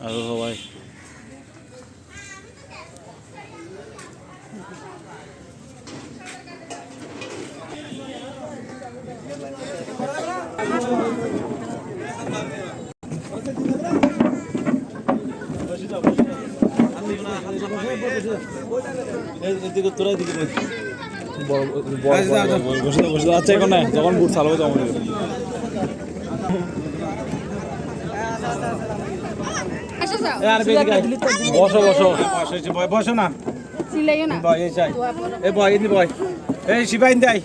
আসো সবাই। এদিকে তোরা এদিকে আচ্ছা এখন না যখন বুট চালাবো তখন। এ। বসো বসো। বসো না। এ বয় ইনি বয়। এই শিবাইন দেয়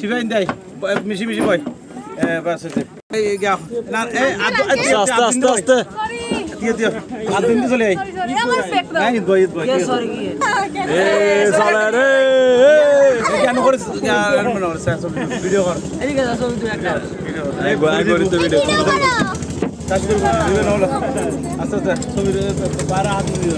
শিবাইন দেয় বয়, মিশি মিশি বয়। এ বাস এই এই গাও না আদ- আস্তে আস্তে আস্তে আস্তে দিও আর দিন চলে আই নাই বয় বয়। এ সালা ভিডিও কর। ভিডিও আস্তে আস্তে ছবি বারা হাত দিয়ে